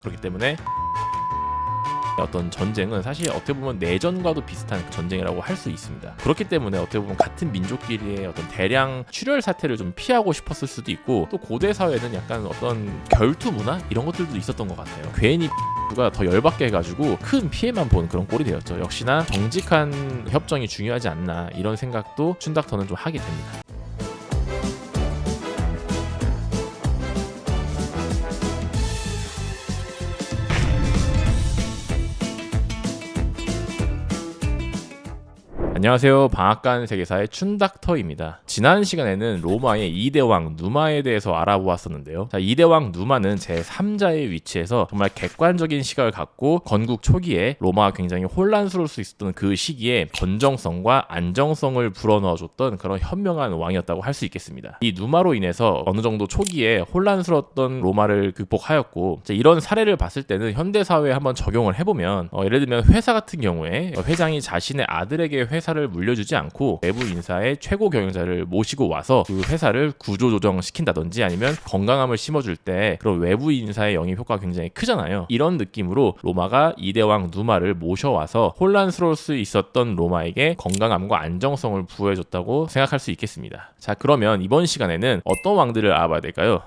그렇기 때문에 어떤 전쟁은 사실 어떻게 보면 내전과도 비슷한 전쟁이라고 할 수 있습니다. 그렇기 때문에 어떻게 보면 같은 민족끼리의 어떤 대량 출혈 사태를 좀 피하고 싶었을 수도 있고 또 고대 사회는 약간 어떤 결투 문화 이런 것들도 있었던 것 같아요. 괜히 누가 더 열받게 해가지고 큰 피해만 본 그런 꼴이 되었죠. 역시나 정직한 협정이 중요하지 않나 이런 생각도 춘닥터는 좀 하게 됩니다. 안녕하세요. 방앗간 세계사의 춘닥터입니다. 지난 시간에는 로마의 2대 왕 누마에 대해서 알아보았었는데요. 자, 2대 왕 누마는 제 3자의 위치에서 정말 객관적인 시각을 갖고 건국 초기에 로마가 굉장히 혼란스러울 수 있었던 그 시기에 건정성과 안정성을 불어넣어줬던 그런 현명한 왕이었다고 할 수 있겠습니다. 이 누마로 인해서 어느 정도 초기에 혼란스러웠던 로마를 극복하였고 자, 이런 사례를 봤을 때는 현대 사회에 한번 적용을 해보면 어, 예를 들면 회사 같은 경우에 어, 회장이 자신의 아들에게 회 사를 물려주지 않고 내부 인사의 최고 경영자를 모시고 와서 그 회사를 구조조정 시킨다든지 아니면 건강함을 심어줄 때 그런 외부 인사의 영입 효과가 굉장히 크잖아요. 이런 느낌으로 로마가 이대왕 누마를 모셔와서 혼란스러울 수 있었던 로마에게 건강함과 안정성을 부여해줬다고 생각할 수 있겠습니다. 자 그러면 이번 시간에는 어떤 왕들을 알아봐야 될까요?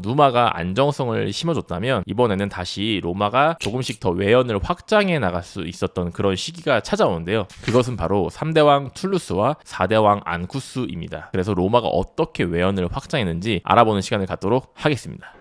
누마가 안정성을 심어줬다면 이번에는 다시 로마가 조금씩 더 외연을 확장해 나갈 수 있었던 그런 시기가 찾아오는데요. 그것은 바로 3대 왕 툴루스와 4대 왕 안쿠스입니다. 그래서 로마가 어떻게 외연을 확장했는지 알아보는 시간을 갖도록 하겠습니다.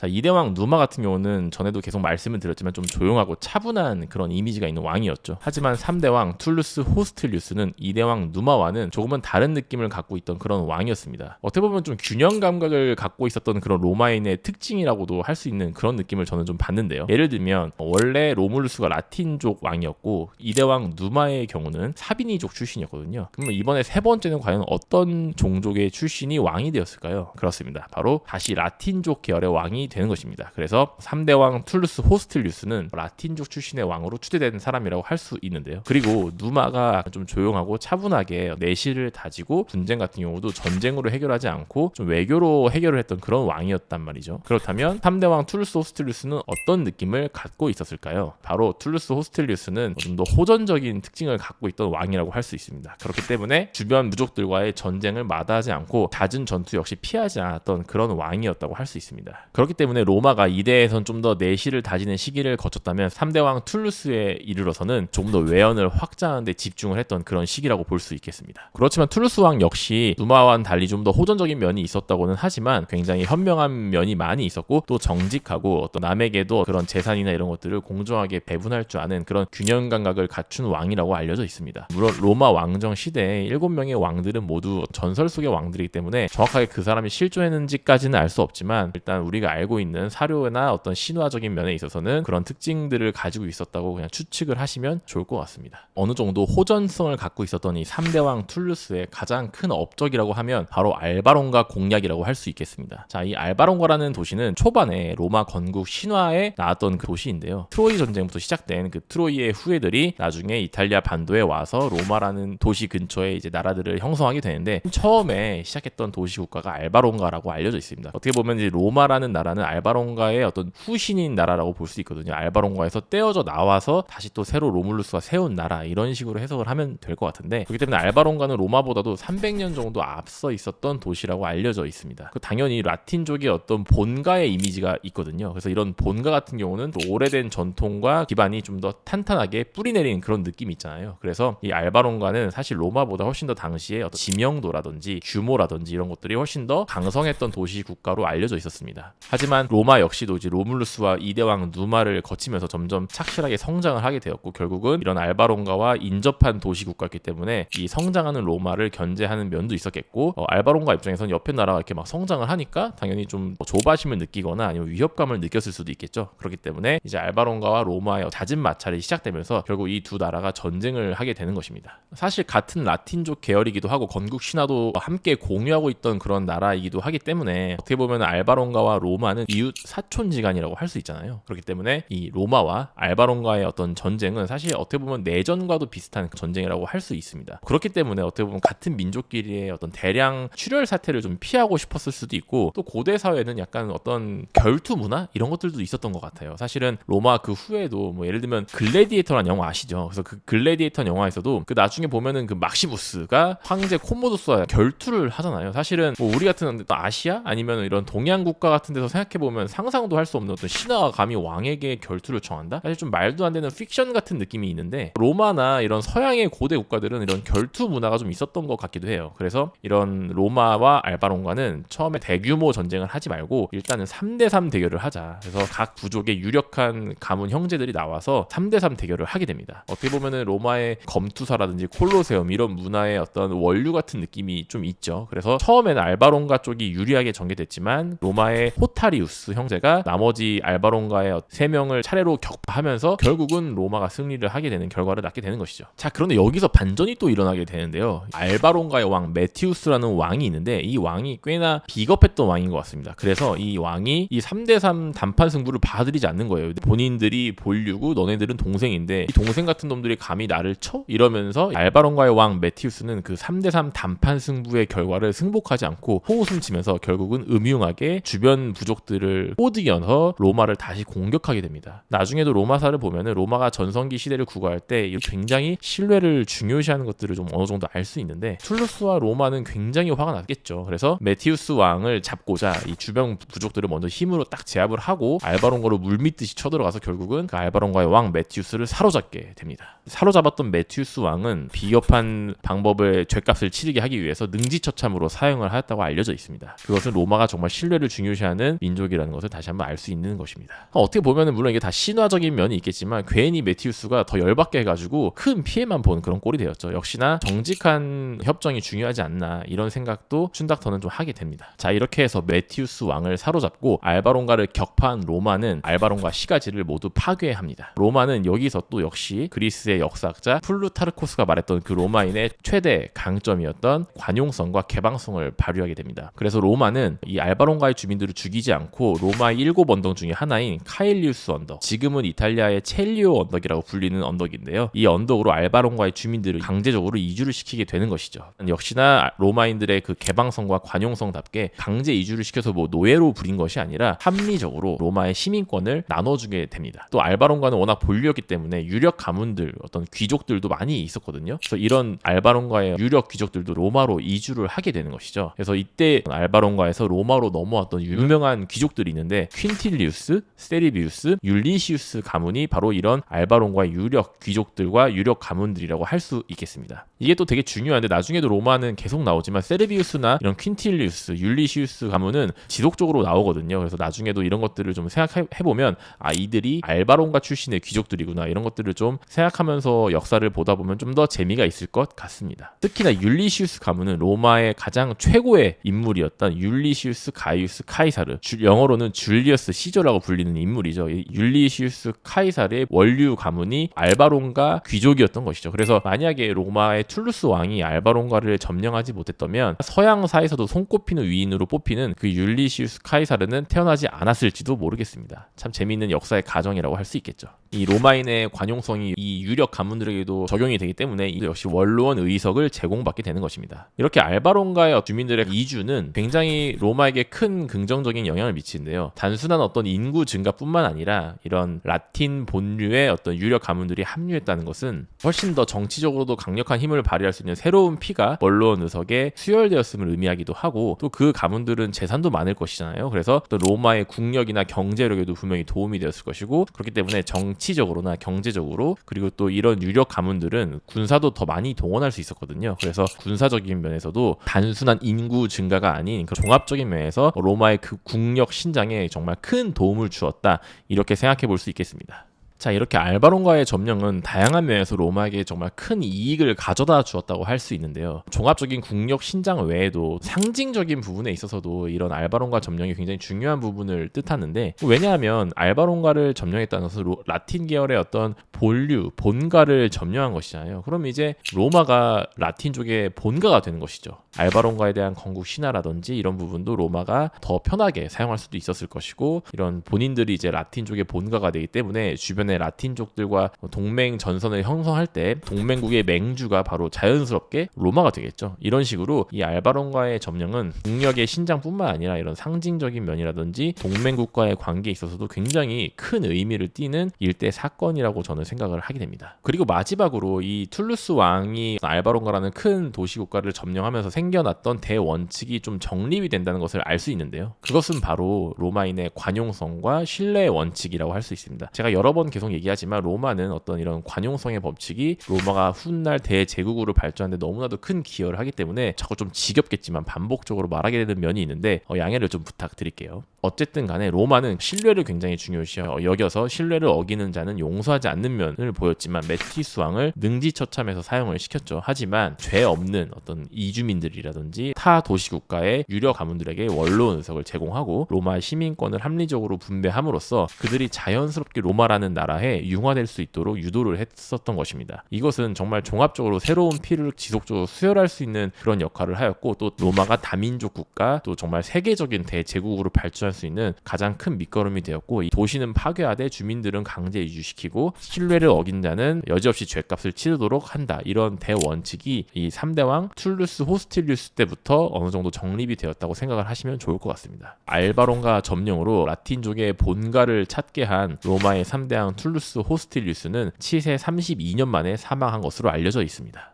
자, 이대왕 누마 같은 경우는 전에도 계속 말씀을 드렸지만 좀 조용하고 차분한 그런 이미지가 있는 왕이었죠. 하지만 3대왕 툴루스 호스틸리우스는 이대왕 누마와는 조금은 다른 느낌을 갖고 있던 그런 왕이었습니다. 어떻게 보면 좀 균형 감각을 갖고 있었던 그런 로마인의 특징이라고도 할 수 있는 그런 느낌을 저는 좀 받는데요. 예를 들면 원래 로물루스가 라틴족 왕이었고 이대왕 누마의 경우는 사비니족 출신이었거든요. 그러면 이번에 세 번째는 과연 어떤 종족의 출신이 왕이 되었을까요? 그렇습니다. 바로 다시 라틴족 계열의 왕이 되는 것입니다. 그래서 3대 왕 툴루스 호스틸리우스는 라틴족 출신의 왕으로 추대되는 사람이라고 할 수 있는데요. 그리고 누마가 좀 조용하고 차분하게 내실을 다지고 분쟁 같은 경우도 전쟁으로 해결하지 않고 좀 외교로 해결을 했던 그런 왕이었단 말이죠. 그렇다면 3대 왕 툴루스 호스틸리우스는 어떤 느낌을 갖고 있었을까요? 바로 툴루스 호스틸리우스는 좀 더 호전적인 특징을 갖고 있던 왕이라고 할 수 있습니다. 그렇기 때문에 주변 무족들과의 전쟁을 마다하지 않고 잦은 전투 역시 피하지 않았던 그런 왕이었다고 할 수 있습니다. 그렇기 때문에 로마가 이대에선 좀 더 내실을 다지는 시기를 거쳤다면 3대 왕 툴루스에 이르러서는 조금 더 외연을 확장하는 데 집중을 했던 그런 시기라고 볼 수 있겠습니다. 그렇지만 툴루스 왕 역시 누마와는 달리 좀 더 호전적인 면이 있었다고는 하지만 굉장히 현명한 면이 많이 있었고 또 정직하고 어떤 남에게도 그런 재산이나 이런 것들을 공정하게 배분할 줄 아는 그런 균형 감각을 갖춘 왕이라고 알려져 있습니다. 물론 로마 왕정 시대에 7명의 왕들은 모두 전설 속의 왕들이기 때문에 정확하게 그 사람이 실존했는지까지는 알 수 없지만 일단 우리가 알고 있는 사료나 어떤 신화적인 면에 있어서는 그런 특징들을 가지고 있었다고 그냥 추측을 하시면 좋을 것 같습니다. 어느 정도 호전성을 갖고 있었던 이 3대 왕 툴루스의 가장 큰 업적이라고 하면 바로 알바론가 공략이라고 할 수 있겠습니다. 자, 이 알바론가라는 도시는 초반에 로마 건국 신화에 나왔던 그 도시인데요. 트로이 전쟁부터 시작된 그 트로이의 후예들이 나중에 이탈리아 반도에 와서 로마라는 도시 근처에 이제 나라들을 형성하게 되는데 처음에 시작했던 도시 국가가 알바론가라고 알려져 있습니다. 어떻게 보면 이제 로마라는 나라는 알바론가의 어떤 후신인 나라라고 볼 수 있거든요. 알바론가에서 떼어져 나와서 다시 또 새로 로물루스가 세운 나라 이런 식으로 해석을 하면 될 것 같은데 그렇기 때문에 알바론가는 로마보다도 300년 정도 앞서 있었던 도시라고 알려져 있습니다. 그 당연히 라틴족의 어떤 본가의 이미지가 있거든요. 그래서 이런 본가 같은 경우는 또 오래된 전통과 기반이 좀 더 탄탄하게 뿌리내린 그런 느낌이 있잖아요. 그래서 이 알바론가는 사실 로마보다 훨씬 더 당시에 어떤 지명도라든지 규모라든지 이런 것들이 훨씬 더 강성했던 도시 국가로 알려져 있었습니다. 하지만 로마 역시도 이제 로물루스와 이대왕 누마를 거치면서 점점 착실하게 성장을 하게 되었고 결국은 이런 알바론가와 인접한 도시 국가였기 때문에 이 성장하는 로마를 견제하는 면도 있었겠고 어, 알바론가 입장에서는 옆에 나라가 이렇게 막 성장을 하니까 당연히 좀 조바심을 느끼거나 아니면 위협감을 느꼈을 수도 있겠죠. 그렇기 때문에 이제 알바론가와 로마의 잦은 마찰이 시작되면서 결국 이 두 나라가 전쟁을 하게 되는 것입니다. 사실 같은 라틴족 계열이기도 하고 건국 신화도 함께 공유하고 있던 그런 나라이기도 하기 때문에 어떻게 보면 알바론가와 로마 로마는 이웃 사촌지간이라고 할 수 있잖아요. 그렇기 때문에 이 로마와 알바론과의 어떤 전쟁은 사실 어떻게 보면 내전과도 비슷한 전쟁이라고 할 수 있습니다. 그렇기 때문에 어떻게 보면 같은 민족끼리의 어떤 대량 출혈 사태를 좀 피하고 싶었을 수도 있고 또 고대 사회는 약간 어떤 결투 문화 이런 것들도 있었던 것 같아요. 사실은 로마 그 후에도 뭐 예를 들면 글래디에이터라는 영화 아시죠? 그래서 그 글래디에이터 영화에서도 그 나중에 보면은 그 막시무스가 황제 코모도스와 결투를 하잖아요. 사실은 뭐 우리 같은 아시아 아니면 이런 동양 국가 같은 데서 생각해 보면 상상도 할 수 없는 어떤 신화가 감히 왕에게 결투를 청한다? 사실 좀 말도 안 되는 픽션 같은 느낌이 있는데 로마나 이런 서양의 고대 국가들은 이런 결투 문화가 좀 있었던 것 같기도 해요. 그래서 이런 로마와 알바론과는 처음에 대규모 전쟁을 하지 말고 일단은 3대3 대결을 하자. 그래서 각 부족의 유력한 가문 형제들이 나와서 3대3 대결을 하게 됩니다. 어떻게 보면은 로마의 검투사라든지 콜로세움 이런 문화의 어떤 원류 같은 느낌이 좀 있죠. 그래서 처음에는 알바론가 쪽이 유리하게 전개됐지만 로마의 호 타리우스 형제가 나머지 알바론가의 세 명을 차례로 격파하면서 결국은 로마가 승리를 하게 되는 결과를 낳게 되는 것이죠. 자, 그런데 여기서 반전이 또 일어나게 되는데요. 알바론가의 왕 메티우스라는 왕이 있는데 이 왕이 꽤나 비겁했던 왕인 것 같습니다. 그래서 이 왕이 이 3대3 단판 승부를 봐드리지 않는 거예요. 본인들이 본류고 너네들은 동생인데 이 동생 같은 놈들이 감히 나를 쳐? 이러면서 알바론가의 왕 메티우스는 그 3대3 단판 승부의 결과를 승복하지 않고 호웃음 치면서 결국은 음흉하게 주변 부족 들을 꼬드겨서 로마를 다시 공격하게 됩니다. 나중에도 로마사를 보면은 로마가 전성기 시대를 구가할 때 굉장히 신뢰를 중요시하는 것들을 좀 어느 정도 알 수 있는데 툴루스와 로마는 굉장히 화가 났겠죠. 그래서 메티우스 왕을 잡고자 이 주변 부족들을 먼저 힘으로 딱 제압을 하고 알바론가로 물밀듯이 쳐들어가서 결국은 그 알바론가의 왕 메티우스를 사로잡게 됩니다. 사로잡았던 메티우스 왕은 비겁한 방법을 죄값을 치르게 하기 위해서 능지처참으로 사용을 하였다고 알려져 있습니다. 그것은 로마가 정말 신뢰를 중요시하는 민 족이라는 것을 다시 한번 알 수 있는 것입니다. 어떻게 보면은 물론 이게 다 신화적인 면이 있겠지만 괜히 메티우스가 더 열받게 해가지고 큰 피해만 보는 그런 꼴이 되었죠. 역시나 정직한 협정이 중요하지 않나 이런 생각도 춘닥터는 좀 하게 됩니다. 자 이렇게 해서 메티우스 왕을 사로잡고 알바론가를 격파한 로마는 알바론가 시가지를 모두 파괴합니다. 로마는 여기서 또 역시 그리스의 역사학자 플루타르코스가 말했던 그 로마인의 최대 강점이었던 관용성과 개방성을 발휘하게 됩니다. 그래서 로마는 이 알바론가의 주민들을 죽이지 않고 로마의 일곱 언덕 중에 하나인 카일리우스 언덕, 지금은 이탈리아의 첼리오 언덕이라고 불리는 언덕인데요. 이 언덕으로 알바론가의 주민들을 강제적으로 이주를 시키게 되는 것이죠. 역시나 로마인들의 그 개방성과 관용성답게 강제 이주를 시켜서 뭐 노예로 부린 것이 아니라 합리적으로 로마의 시민권을 나눠주게 됩니다. 또 알바론가는 워낙 본류였기 때문에 유력 가문들, 어떤 귀족들도 많이 있었거든요. 그래서 이런 알바론가의 유력 귀족들도 로마로 이주를 하게 되는 것이죠. 그래서 이때 알바론가에서 로마로 넘어왔던 유명한 귀족들이 있는데 퀸틸리우스, 세리비우스, 율리시우스 가문이 바로 이런 알바론과의 유력 귀족들과 유력 가문들이라고 할 수 있겠습니다. 이게 또 되게 중요한데 나중에도 로마는 계속 나오지만 세르비우스나 이런 퀸틸리우스, 율리시우스 가문은 지속적으로 나오거든요. 그래서 나중에도 이런 것들을 좀 생각해 보면 아 이들이 알바론가 출신의 귀족들이구나 이런 것들을 좀 생각하면서 역사를 보다 보면 좀 더 재미가 있을 것 같습니다. 특히나 율리시우스 가문은 로마의 가장 최고의 인물이었던 율리시우스 가이우스 카이사르, 주, 영어로는 줄리어스 시저라고 불리는 인물이죠. 이 율리시우스 카이사르의 원류 가문이 알바론가 귀족이었던 것이죠. 그래서 만약에 로마의 툴루스 왕이 알바론가를 점령하지 못했다면 서양사에서도 손꼽히는 위인으로 뽑히는 그 율리시우스 카이사르는 태어나지 않았을지도 모르겠습니다. 참 재미있는 역사의 가정이라고 할 수 있겠죠. 이 로마인의 관용성이 이 유력 가문들에게도 적용이 되기 때문에 역시 원로원 의석을 제공받게 되는 것입니다. 이렇게 알바론가의 주민들의 이주는 굉장히 로마에게 큰 긍정적인 영향을 미치는데요. 단순한 어떤 인구 증가뿐만 아니라 이런 라틴 본류의 어떤 유력 가문들이 합류했다는 것은 훨씬 더 정치적으로도 강력한 힘을 발휘할 수 있는 새로운 피가 원로원 의석에 수혈되었음을 의미하기도 하고 또 그 가문들은 재산도 많을 것이잖아요. 그래서 또 로마의 국력이나 경제력에도 분명히 도움이 되었을 것이고 그렇기 때문에 정치적으로나 경제적으로 그리고 또 이런 유력 가문들은 군사도 더 많이 동원할 수 있었거든요. 그래서 군사적인 면에서도 단순한 인구 증가가 아닌 그 종합적인 면에서 로마의 그 국력 신장에 정말 큰 도움을 주었다 이렇게 생각해 볼 수 있겠습니다. 자 이렇게 알바론과의 점령은 다양한 면에서 로마에게 정말 큰 이익을 가져다 주었다고 할 수 있는데요. 종합적인 국력 신장 외에도 상징적인 부분에 있어서도 이런 알바론과 점령이 굉장히 중요한 부분을 뜻하는데 왜냐하면 알바론가를 점령했다는 것은 로, 라틴 계열의 어떤 본류, 본가를 점령한 것이잖아요. 그럼 이제 로마가 라틴 쪽의 본가가 되는 것이죠. 알바론가에 대한 건국 신화라든지 이런 부분도 로마가 더 편하게 사용할 수도 있었을 것이고 이런 본인들이 이제 라틴 쪽의 본가가 되기 때문에 주변 의 라틴족들과 동맹 전선을 형성할 때 동맹국의 맹주가 바로 자연스럽게 로마가 되겠죠. 이런 식으로 이 알바론과의 점령은 국력의 신장뿐만 아니라 이런 상징적인 면이라든지 동맹국과의 관계에 있어서도 굉장히 큰 의미를 띠는 일대 사건이라고 저는 생각을 하게 됩니다. 그리고 마지막으로 이 툴루스 왕이 알바론가라는 큰 도시 국가를 점령하면서 생겨났던 대원칙이 좀 정립이 된다는 것을 알 수 있는데요. 그것은 바로 로마인의 관용성과 신뢰의 원칙이라고 할 수 있습니다. 제가 여러 번 계속 얘기하지만 로마는 어떤 이런 관용성의 법칙이 로마가 훗날 대제국으로 발전하는데 너무나도 큰 기여를 하기 때문에 자꾸 좀 지겹겠지만 반복적으로 말하게 되는 면이 있는데 어, 양해를 좀 부탁드릴게요. 어쨌든 간에 로마는 신뢰를 굉장히 중요시 여겨서 신뢰를 어기는 자는 용서하지 않는 면을 보였지만 메티스 왕을 능지처참해서 사용을 시켰죠. 하지만 죄 없는 어떤 이주민들이라든지 타 도시 국가의 유력 가문들에게 원로원 의석을 제공하고 로마 시민권을 합리적으로 분배함으로써 그들이 자연스럽게 로마라는 나라에 융화될 수 있도록 유도를 했었던 것입니다. 이것은 정말 종합적으로 새로운 피를 지속적으로 수혈할 수 있는 그런 역할을 하였고 또 로마가 다민족 국가 또 정말 세계적인 대제국으로 발전 할 수 있는 가장 큰 밑거름이 되었고 이 도시는 파괴하되 주민들은 강제 이주시키고 신뢰를 어긴 자는 여지없이 죄값을 치르도록 한다. 이런 대원칙이 이 3대 왕 툴루스 호스틸리우스 때부터 어느 정도 정립이 되었다고 생각을 하시면 좋을 것 같습니다. 알바론과 점령으로 라틴족의 본가를 찾게 한 로마의 3대 왕 툴루스 호스틸리우스는 치세 32년 만에 사망한 것으로 알려져 있습니다.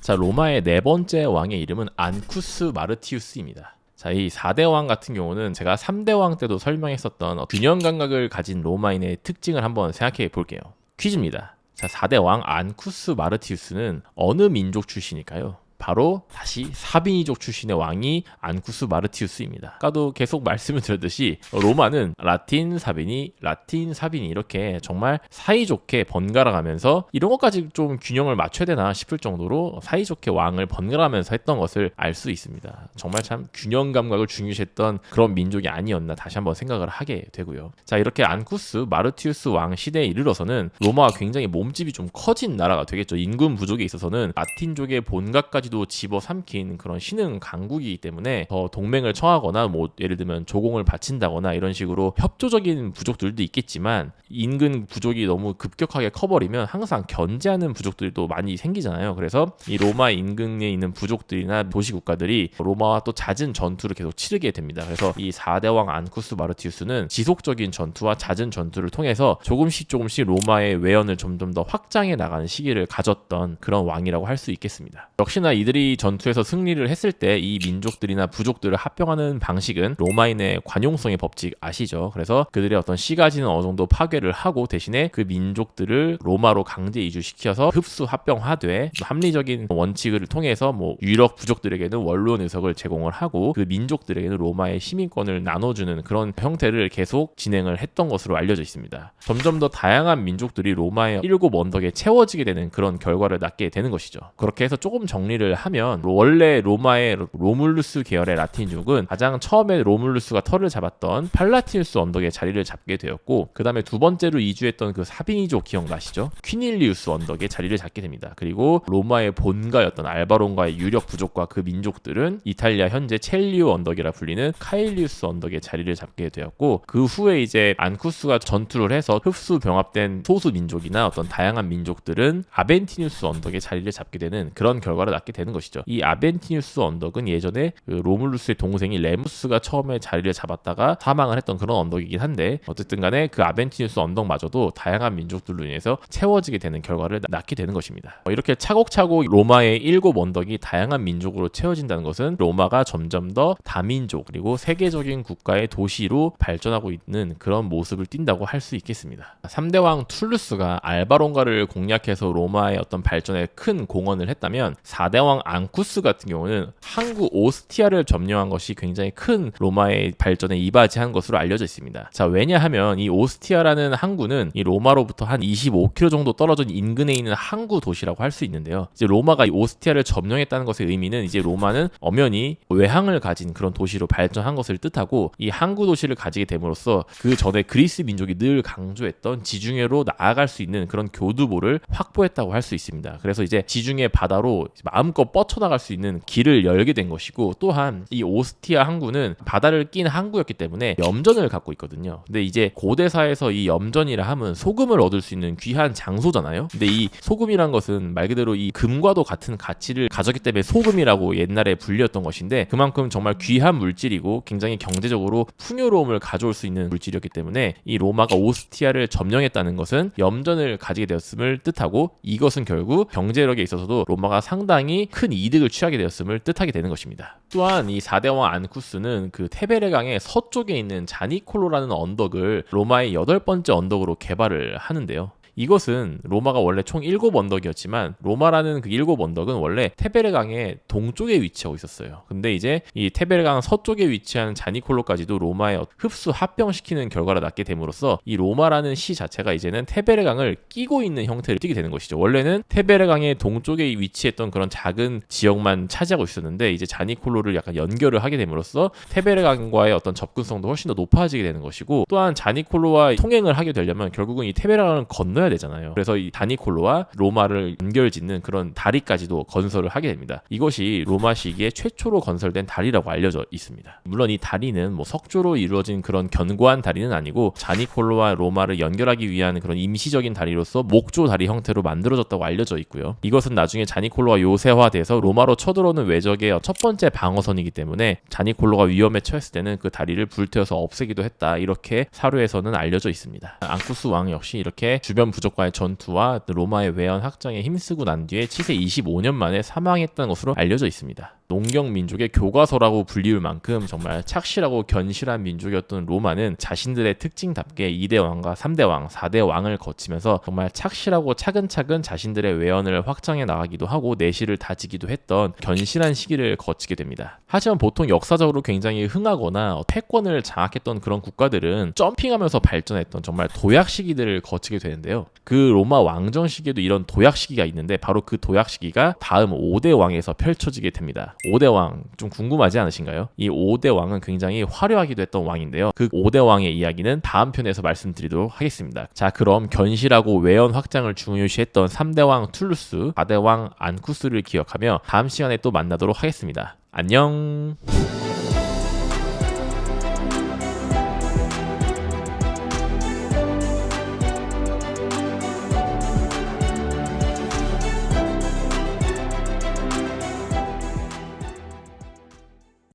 자, 로마의 네 번째 왕의 이름은 안쿠스 마르티우스입니다. 자, 이 4대 왕 같은 경우는 제가 3대 왕 때도 설명했었던 균형 감각을 가진 로마인의 특징을 한번 생각해 볼게요. 퀴즈입니다. 자, 4대 왕 안쿠스 마르티우스는 어느 민족 출신일까요? 바로 다시 사비니족 출신의 왕이 안쿠스 마르티우스입니다. 아까도 계속 말씀을 드렸듯이 로마는 라틴 사비니, 라틴 사비니 이렇게 정말 사이좋게 번갈아 가면서 이런 것까지 좀 균형을 맞춰야 되나 싶을 정도로 사이좋게 왕을 번갈아 가면서 했던 것을 알 수 있습니다. 정말 참 균형 감각을 중요시했던 그런 민족이 아니었나 다시 한번 생각을 하게 되고요. 자, 이렇게 안쿠스 마르티우스 왕 시대에 이르러서는 로마가 굉장히 몸집이 좀 커진 나라가 되겠죠. 인근 부족에 있어서는 라틴족의 본가까지 도 집어삼킨 그런 신흥 강국이기 때문에 더 동맹을 청하거나 뭐 예를 들면 조공을 바친다거나 이런 식으로 협조적인 부족들도 있겠지만 인근 부족이 너무 급격하게 커버리면 항상 견제하는 부족들도 많이 생기잖아요. 그래서 이 로마 인근에 있는 부족들이나 도시 국가들이 로마와 또 잦은 전투를 계속 치르게 됩니다. 그래서 이 4대 왕 안쿠스 마르티우스는 지속적인 전투와 잦은 전투를 통해서 조금씩 조금씩 로마의 외연을 점점 더 확장해 나가는 시기를 가졌던 그런 왕이라고 할 수 있겠습니다. 역시나 이 들이 전투에서 승리를 했을 때 이 민족들이나 부족들을 합병하는 방식은 로마인의 관용성의 법칙 아시죠? 그래서 그들의 어떤 시가지는 어느 정도 파괴를 하고 대신에 그 민족들을 로마로 강제 이주시켜서 흡수 합병하되 합리적인 원칙을 통해서 뭐 유럽 부족들에게는 원로원 의석을 제공을 하고 그 민족들에게는 로마의 시민권을 나눠주는 그런 형태를 계속 진행을 했던 것으로 알려져 있습니다. 점점 더 다양한 민족들이 로마의 일곱 언덕에 채워지게 되는 그런 결과를 낳게 되는 것이죠. 그렇게 해서 조금 정리를 하면 원래 로마의 로물루스 계열의 라틴족은 가장 처음에 로물루스가 털을 잡았던 팔라티우스 언덕에 자리를 잡게 되었고 그 다음에 두 번째로 이주했던 그 사비니족 기억나시죠? 퀴닐리우스 언덕에 자리를 잡게 됩니다. 그리고 로마의 본가였던 알바론과의 유력 부족과 그 민족들은 이탈리아 현재 첼리오 언덕이라 불리는 카일리우스 언덕에 자리를 잡게 되었고 그 후에 이제 안쿠스가 전투를 해서 흡수 병합된 소수 민족이나 어떤 다양한 민족들은 아벤티뉴스 언덕에 자리를 잡게 되는 그런 결과를 낳게 되는 것이죠. 이 아벤티뉴스 언덕은 예전에 그 로물루스의 동생이 레무스가 처음에 자리를 잡았다가 사망을 했던 그런 언덕이긴 한데 어쨌든 간에 그 아벤티뉴스 언덕마저도 다양한 민족들로 인해서 채워지게 되는 결과를 낳게 되는 것입니다. 어, 이렇게 차곡차곡 로마의 일곱 언덕이 다양한 민족으로 채워진다는 것은 로마가 점점 더 다민족 그리고 세계적인 국가의 도시로 발전하고 있는 그런 모습을 띈다고 할 수 있겠습니다. 3대 왕 툴루스가 알바론가를 공략해서 로마의 어떤 발전에 큰 공헌을 했다면 4대 4대 왕 앙쿠스 같은 경우는 항구 오스티아를 점령한 것이 굉장히 큰 로마의 발전에 이바지한 것으로 알려져 있습니다. 자, 왜냐하면 이 오스티아라는 항구는 이 로마로부터 한 25km 정도 떨어진 인근에 있는 항구 도시라고 할 수 있는데요. 이제 로마가 이 오스티아를 점령했다는 것의 의미는 이제 로마는 엄연히 외항을 가진 그런 도시로 발전한 것을 뜻하고 이 항구 도시를 가지게 됨으로써 그 전에 그리스 민족이 늘 강조했던 지중해로 나아갈 수 있는 그런 교두보를 확보했다고 할 수 있습니다. 그래서 이제 지중해 바다로 마음 껏 뻗쳐나갈 수 있는 길을 열게 된 것이고 또한 이 오스티아 항구는 바다를 낀 항구였기 때문에 염전을 갖고 있거든요. 근데 이제 고대사에서 이 염전이라 함은 소금을 얻을 수 있는 귀한 장소잖아요. 근데 이 소금이란 것은 말 그대로 이 금과도 같은 가치를 가졌기 때문에 소금이라고 옛날에 불렸던 것인데 그만큼 정말 귀한 물질이고 굉장히 경제적으로 풍요로움을 가져올 수 있는 물질이었기 때문에 이 로마가 오스티아를 점령했다는 것은 염전을 가지게 되었음을 뜻하고 이것은 결국 경제력에 있어서도 로마가 상당히 큰 이득을 취하게 되었음을 뜻하게 되는 것입니다. 또한 이 4대 왕 안쿠스는 그 테베레강의 서쪽에 있는 자니콜로라는 언덕을 로마의 여덟 번째 언덕으로 개발을 하는데요. 이것은 로마가 원래 총 7언덕이었지만 로마라는 그 7언덕은 원래 테베레강의 동쪽에 위치하고 있었어요. 근데 이제 이 테베레강 서쪽에 위치한 자니콜로까지도 로마에 흡수 합병시키는 결과를 낳게 됨으로써 이 로마라는 시 자체가 이제는 테베레강을 끼고 있는 형태를 띠게 되는 것이죠. 원래는 테베레강의 동쪽에 위치했던 그런 작은 지역만 차지하고 있었는데 이제 자니콜로를 약간 연결을 하게 됨으로써 테베레강과의 어떤 접근성도 훨씬 더 높아지게 되는 것이고 또한 자니콜로와 통행을 하게 되려면 결국은 이 테베레강을 건너 야 되잖아요. 그래서 이 다니콜로와 로마를 연결짓는 그런 다리까지도 건설을 하게 됩니다. 이것이 로마 시기에 최초로 건설된 다리라고 알려져 있습니다. 물론 이 다리는 뭐 석조로 이루어진 그런 견고한 다리는 아니고 자니콜로와 로마를 연결하기 위한 그런 임시적인 다리로서 목조 다리 형태로 만들어졌다고 알려져 있고요. 이것은 나중에 자니콜로가 요새화돼서 로마로 쳐들어오는 외적의 첫 번째 방어선이기 때문에 자니콜로가 위험에 처했을 때는 그 다리를 불태워서 없애기도 했다. 이렇게 사료에서는 알려져 있습니다. 앙쿠스 왕 역시 이렇게 주변 부족과의 전투와 로마의 외연 확장에 힘쓰고 난 뒤에 치세 25년 만에 사망했다는 것으로 알려져 있습니다. 농경 민족의 교과서라고 불리울 만큼 정말 착실하고 견실한 민족이었던 로마는 자신들의 특징답게 2대 왕과 3대 왕, 4대 왕을 거치면서 정말 착실하고 차근차근 자신들의 외연을 확장해 나가기도 하고 내실을 다지기도 했던 견실한 시기를 거치게 됩니다. 하지만 보통 역사적으로 굉장히 흥하거나 패권을 장악했던 그런 국가들은 점핑하면서 발전했던 정말 도약 시기들을 거치게 되는데요. 그 로마 왕정 시기에도 이런 도약 시기가 있는데 바로 그 도약 시기가 다음 5대 왕에서 펼쳐지게 됩니다. 5대 왕 좀 궁금하지 않으신가요? 이 5대 왕은 굉장히 화려하기도 했던 왕인데요. 그 5대 왕의 이야기는 다음 편에서 말씀드리도록 하겠습니다. 자, 그럼 견실하고 외연 확장을 중요시했던 3대 왕 툴루스, 4대 왕 안쿠스를 기억하며 다음 시간에 또 만나도록 하겠습니다. 안녕.